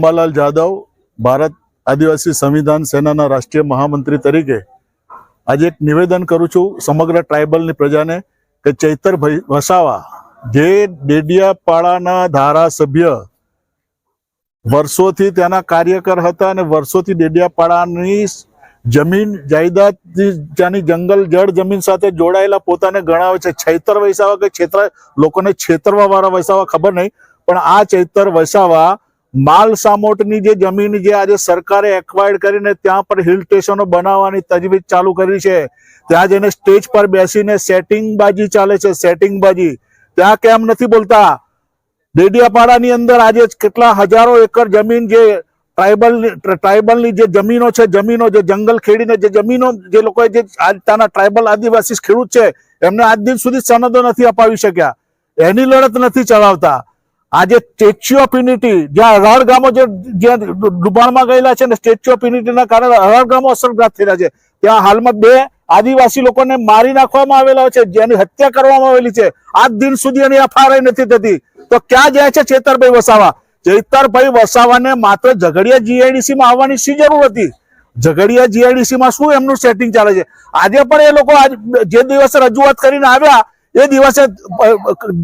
અંબાલાલ જાદવ ભારત આદિવાસી સંવિધાન સેનાના રાષ્ટ્રીય મહામંત્રી તરીકે આજે એક નિવેદન કરું છું સમગ્ર ટ્રાઇબલની પ્રજાને કે ચૈતરભાઈ વસાવા, જે ડેડિયાપાડાના ધારાસભ્ય વર્ષોથી ત્યાંના કાર્યકર હતા અને વર્ષોથી ડેડિયાપાડાની જમીન જાયદાદ ત્યાંની જંગલ, જળ જમીન સાથે જોડાયેલા પોતાને ગણાવે છે. છૈતર વૈસાવા કે છેતરા, લોકોને છેતરવા વાળા વૈસાવા ખબર નહીં, પણ આ ચૈતર વસાવા માલ સામોટની જે જમીન જે આજે સરકારે એક્વાયર્ડ કરીને ત્યાં પર હિલ સ્ટેશનો બનાવવાની તજવીજ ચાલુ કરી છે. ત્યાં જઈને સ્ટેજ પર બેસીને સેટિંગ બાજી ચાલે છે સેટિંગ બાજી. ત્યાં કેમ નથી બોલતા? ડેડિયાપાડાની અંદર આજે કેટલા હજારો એકર જમીન જે ટ્રાઇબલ ટ્રાઇબલની જે જમીનો છે, જમીનો જે જંગલ ખેડીને જે જમીનો જે લોકોએ જે ત્યાંના ટ્રાઇબલ આદિવાસી ખેડૂત છે, એમને આજ દિન સુધી સનદો નથી અપાવી શક્યા. એની લડત નથી ચલાવતા. આજે સ્ટેચ્યુ ઓફ યુનિટી જ્યાં અઢાર ગામો જે જ્યાં ડુબાણમાં ગયેલા છે ને સ્ટેચ્યુ ઓફ યુનિટીના કારણે અઢાર ગામો અસરગ્રસ્ત થયેલા છે. ત્યાં હાલમાં બે આદિવાસી લોકોને મારી નાખવામાં આવેલા છે, જેની હત્યા કરવામાં આવેલી છે. આજ દિન સુધી એની એફઆરઆઈ નથી થતી. તો ક્યાં જાય છે ચેતરભાઈ વસાવા? ચેતરભાઈ વસાવાને માત્ર ઝઘડિયા જીઆઈડીસી માં આવવાની શી જરૂર હતી? ઝઘડિયા જીઆઈડીસી માં શું એમનું સેટિંગ ચાલે છે? આજે પણ એ લોકો આજ જે દિવસે રજૂઆત કરીને આવ્યા એ દિવસે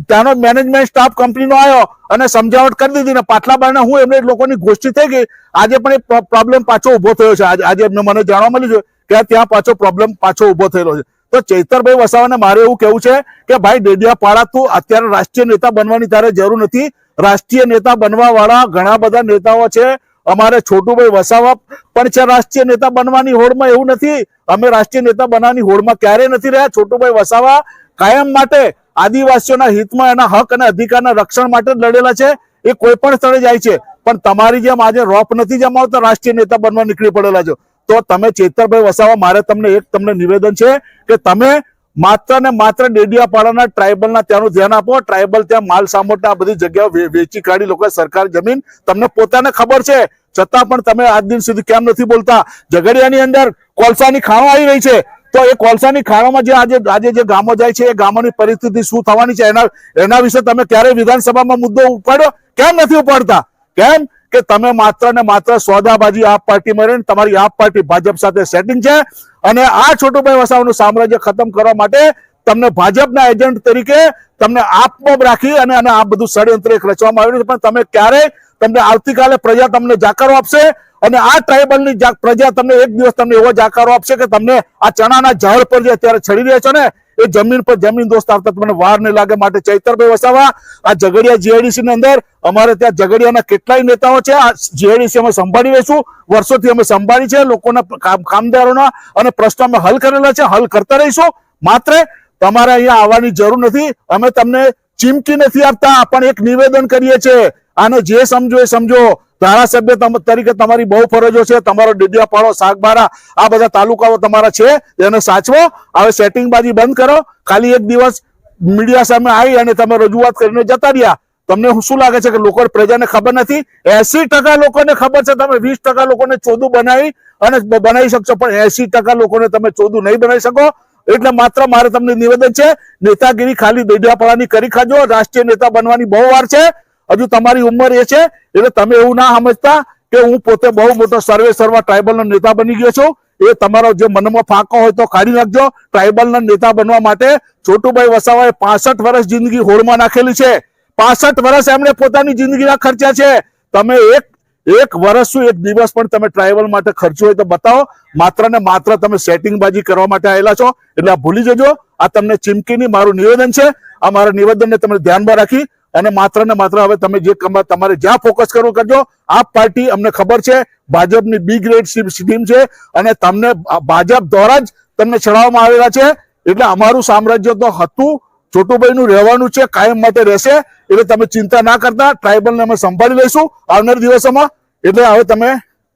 ત્યાંનો મેનેજમેન્ટ સ્ટાફ કંપનીનો આવ્યો અને સમજાવટ કરી દીધી ને પાટલા બારને હું એમને લોકોની ગોષ્ઠી થઈ ગઈ. આજે પણ એ પ્રોબ્લેમ પાછો ઊભો થયો છે. આજે એમને મને જાણવા મળ્યું છે કે ત્યાં પાછો પ્રોબ્લેમ પાછો ઊભો થયેલો છે. તો ચૈતરભાઈ વસાવાને મારે એવું કેવું છે કે ભાઈ, ડેડિયાપાડા તું અત્યારે રાષ્ટ્રીય નેતા બનવાની તારે જરૂર નથી. રાષ્ટ્રીય નેતા બનવા વાળા ઘણા બધા નેતાઓ છે. અમારે છોટુભાઈ વસાવા પણ છે રાષ્ટ્રીય નેતા બનવાની હોડમાં એવું નથી. અમે રાષ્ટ્રીય નેતા બનવાની હોડમાં ક્યારેય નથી રહ્યા. છોટુભાઈ વસાવા કાયમ માટે આદિવાસીઓના હિતમાં એના હક અને અધિકારના રક્ષણ માટે લડેલા છે. એ કોઈ પણ સ્થળે જાય છે. પણ તમારી જેમ આજે રોપ નથી જમાવતા રાષ્ટ્રીય નેતા બનવા નીકળી પડેલા છો. તો તમે ચેતરભાઈ વસાવા, મારે તમને એક તમને નિવેદન છે કે તમે માત્ર ને માત્ર ડેડિયાપાડાના ટ્રાઇબલના ત્યાંનું ધ્યાન આપો. ટ્રાઇબલ ત્યાં માલ સામોટા આ બધી જગ્યાઓ વેચી કાઢી લોકો સરકાર જમીન. તમને પોતાને ખબર છે. છતાં પણ તમે આજ દિન સુધી કેમ નથી બોલતા? ઝઘડિયાની અંદર કોલસાની ખાણો આવી રહી છે. તો એ કોલસાની ખાણોમાં જે આજે આજે જે ગામો જાય છે, એ ગામોની પરિસ્થિતિ શું થવાની છે, એના એના વિશે તમે ક્યારે વિધાનસભામાં મુદ્દો ઉપાડ્યો? કેમ નથી ઉપાડતા? કેમ? કે તમે માત્ર ને માત્ર સોદાબાજી આપ પાર્ટી રહીને તમારી આપ પાર્ટી ભાજપ સાથે સેટિંગ છે અને આ છોટુભાઈ વસાવાનું સામ્રાજ્ય ખતમ કરવા માટે તમને ભાજપના એજન્ટ તરીકે તમને આપમાં રાખી અને આ બધું ષડયંત્ર એક રચવામાં આવ્યું છે. પણ તમે ક્યારેય તમને આવતીકાલે પ્રજા તમને જાકારો આપશે અને આ ટ્રાઇબલની પ્રજા તમને એક દિવસ તમને એવો જાકારો આપશે કે તમને આ ચણાના ઝાડ પર જે અત્યારે ચડી રહ્યા છો ને, એ જમીન પર જમીન દોસ્ત આવતા તમને વાર નહીં લાગે. માટે ચૈતરભાઈ વસાવા, આ ઝઘડિયા જીઆઈડીસી ની અંદર અમારે ત્યાં ઝઘડિયાના કેટલાય નેતાઓ છે. આ જીઆઈડીસી અમે સંભાળી લઈશું. વર્ષોથી અમે સંભાળી છે લોકોના કામદારોના અને પ્રશ્નો અમે હલ કરેલા છે. હલ કરતા રહીશું. માત્ર તમારે અહીંયા આવવાની જરૂર નથી. અમે તમને ચીમકી નથી આપતા. પણ એક નિવેદન કરીએ છીએ. આને જે સમજો એ સમજો. ધારાસભ્ય તરીકે તમારી બહુ ફરજો છે. તમારો ડીડિયાપાડો, સાગબારા, આ બધા તાલુકાઓ તમારા છે. એને સાચવો. હવે સેટિંગબાજી બંધ કરો. ખાલી એક દિવસ મીડિયા સામે આવી અને તમે રજૂઆત કરીને જતા રહ્યા. તમને શું લાગે છે કે લોકો પ્રજાને ખબર નથી? એસી લોકોને ખબર છે તમે વીસ ટકા લોકોને ચોદું બનાવી અને બનાવી શકશો, પણ એસી લોકોને તમે ચોદું નહીં બનાવી શકો. એટલે માત્ર મારે તમને નિવેદન છે, નેતાગીરી ખાલી દેડિયાપાળાની કરી ખાજો. રાષ્ટ્રીય નેતા બનવાની બહુ વાર છે. હજુ તમારી ઉંમર એ છે, એટલે તમે એવું ના સમજતા કે હું પોતે બહુ મોટો સર્વે સર્વા ટ્રાઇબલનો નેતા બની ગયો છું. એ તમારો જે મનમાં ફાંકો હોય તો કાઢી નાખજો. ટ્રાઇબલના નેતા બનવા માટે છોટુભાઈ વસાવાએ પાસઠ વર્ષ જિંદગી હોળમાં નાખેલી છે. પાસઠ વર્ષ એમણે પોતાની જિંદગીના ખર્ચા છે. તમે એક એક વર્ષ શું એક દિવસ પણ તમે ટ્રાઇબલ માટે ખર્ચ્યું હોય તો બતાવો. માત્ર ને માત્ર તમે સેટિંગબાજી કરવા માટે આવેલા છો. એટલે આ ભૂલી જજો. આ તમને ચીમકીની મારું નિવેદન છે. આ મારા નિવેદનને તમે ધ્યાનમાં રાખી અને માત્ર ને માત્ર હવે તમે જે તમારે જ્યાં ફોકસ કરવું કરજો. આ પાર્ટી, અમને ખબર છે, ભાજપની બી ગ્રેડ ટીમ છે અને તમને ભાજપ દ્વારા જ તમને ચડાવવામાં આવેલા છે. એટલે અમારું સામ્રાજ્ય તો હતું છોટુભાઈ નું રહેવાનું છે, કાયમ માટે રહેશે. એટલે તમે ચિંતા ના કરતા ટ્રાઇબલને અમે સંભાળી લઈશું આવનાર દિવસોમાં. એટલે હવે તમે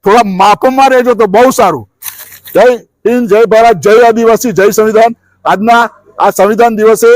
થોડા માપમાં રહેજો તો બહુ સારું. જય હિન્દ, જય ભારત, જય આદિવાસી, જય સંવિધાન. આજના આ સંવિધાન દિવસે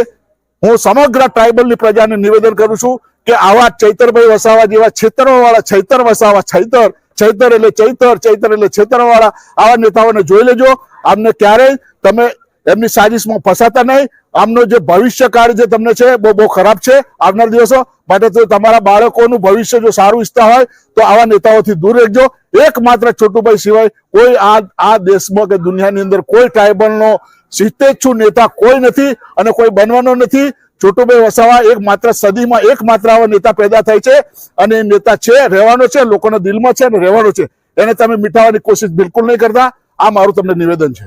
હું સમગ્ર ટ્રાઇબલની પ્રજાને નિવેદન કરું છું કે આવા ચૈતરભાઈ વસાવા જેવા છેતરવા વાળા છૈતર વસાવા છૈતર છૈતર એટલે ચૈતર ચૈતર એટલે છેતરવા વાળા આવા નેતાઓને જોઈ લેજો. આમને ક્યારેય તમે એમની સાજિશમાં ફસાતા નહીં. આમનો જે ભવિષ્યકાળ જે તમને છે બહુ બહુ ખરાબ છે આવનાર દિવસો. માટે તો તમારા બાળકોનું ભવિષ્ય જો સારું ઈચ્છતા હોય, તો આવા નેતાઓથી દૂર રહેજો. એકમાત્ર છોટુભાઈ સિવાય કોઈ આ આ દેશમાં કે દુનિયાની અંદર કોઈ ટ્રાઇબલનો સિત્તેચ્છુ નેતા કોઈ નથી અને કોઈ બનવાનો નથી. છોટુભાઈ વસાવા એક માત્ર સદીમાં એક માત્ર આવા નેતા પેદા થાય છે અને નેતા છે, રહેવાનો છે, લોકોના દિલમાં છે અને રહેવાનો છે. એને તમે મીઠાવાની કોશિશ બિલકુલ નહીં કરતા. આ મારું તમને નિવેદન છે.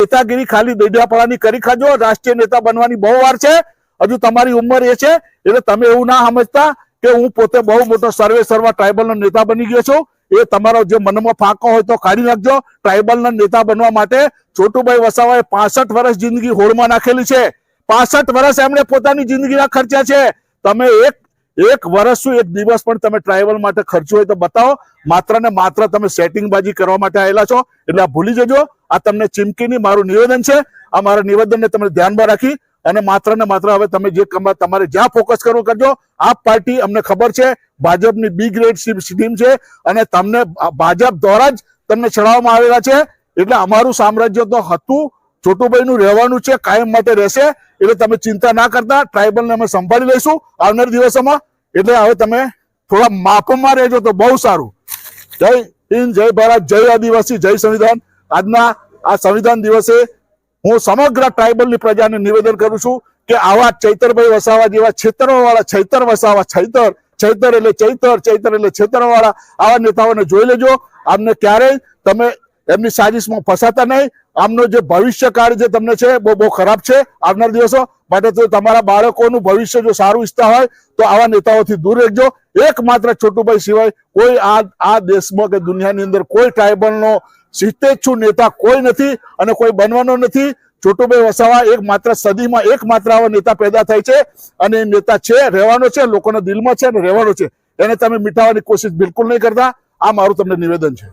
નેતાગીરી ખાલી દેડિયાપાડાની કરી ખાજો. રાષ્ટ્રીય નેતા બનવાની બહુ વાર છે. હજુ તમારી ઉંમર એ છે. એટલે તમે એવું ના સમજતા કે હું પોતે બહુ મોટો સર્વે સર્વા ટ્રાઇબલનો નેતા બની ગયો છું. એ તમારો જે મનમાં ફાંકો હોય તો કાઢી નાખજો. ટ્રાઇબલના નેતા બનવા માટે છોટુભાઈ વસાવાએ પાસઠ વર્ષ જિંદગી હોળમાં નાખેલી છે. પાસઠ વર્ષ એમણે પોતાની જિંદગીના ખર્ચ્યા છે. તમે એક એક વર્ષ શું એક દિવસ પણ તમે ટ્રાઇબલ માટે ખર્ચ્યું હોય તો બતાવો. માત્ર ને માત્ર તમે સેટિંગબાજી કરવા માટે આવેલા છો. એટલે આ ભૂલી જજો. આ તમને ચીમકીની મારું નિવેદન છે. આ મારા નિવેદનને તમે ધ્યાનમાં રાખી અને માત્ર ને માત્ર હવે તમે જે તમારે જ્યાં ફોકસ કરવું કરજો. આ પાર્ટી અમને ખબર છે. ભાજપની બી ગ્રેડ ટીમ છે અને તમને ભાજપ દ્વારા જ તમને ચડાવવામાં આવેલા છે. એટલે અમારું સામ્રાજ્ય તો હતું. છોટુભાઈનું રહેવાનું છે, કાયમ માટે રહેશે. એટલે તમે ચિંતા ના કરતા. ટ્રાઇબલને અમે સંભાળી લઈશું આવનાર દિવસોમાં. એટલે હવે તમે થોડા માપમાં રહેજો તો બહુ સારું. જય હિન્દ, જય ભારત, જય આદિવાસી, જય સંવિધાન. આજના આ સંવિધાન દિવસે હું સમગ્ર ટ્રાઇબલની પ્રજાને નિવેદન કરું છું કે આવા ચૈતરભાઈ વસાવા જેવા છેતરવા વાળા છૈતર વસાવા, છૈતર છૈતર એટલે ચૈતર ચૈતર એટલે છેતરવા વાળા આવા નેતાઓને જોઈ લેજો. આમને ક્યારેય તમે એમની સાજિશમાં ફસાતા નહીં. આમનો જે ભવિષ્યકાળ જે તમને છે બહુ બહુ ખરાબ છે આવનાર દિવસો. માટે તો તમારા બાળકોનું ભવિષ્ય જો સારું ઈચ્છતા હોય, તો આવા નેતાઓથી દૂર રહેજો. એકમાત્ર છોટુભાઈ સિવાય કોઈ આ આ દેશમાં કે દુનિયાની અંદર કોઈ ટ્રાઇબલનો સિત્તેચ્છુ નેતા કોઈ નથી અને કોઈ બનવાનો નથી. છોટુભાઈ વસાવા એક માત્ર સદીમાં એક માત્ર આવા નેતા પેદા થાય છે અને નેતા છે, રહેવાનો છે, લોકોના દિલમાં છે અને રહેવાનો છે. એને તમે મીઠાવાની કોશિશ બિલકુલ નહીં કરતા. આ મારું તમને નિવેદન છે.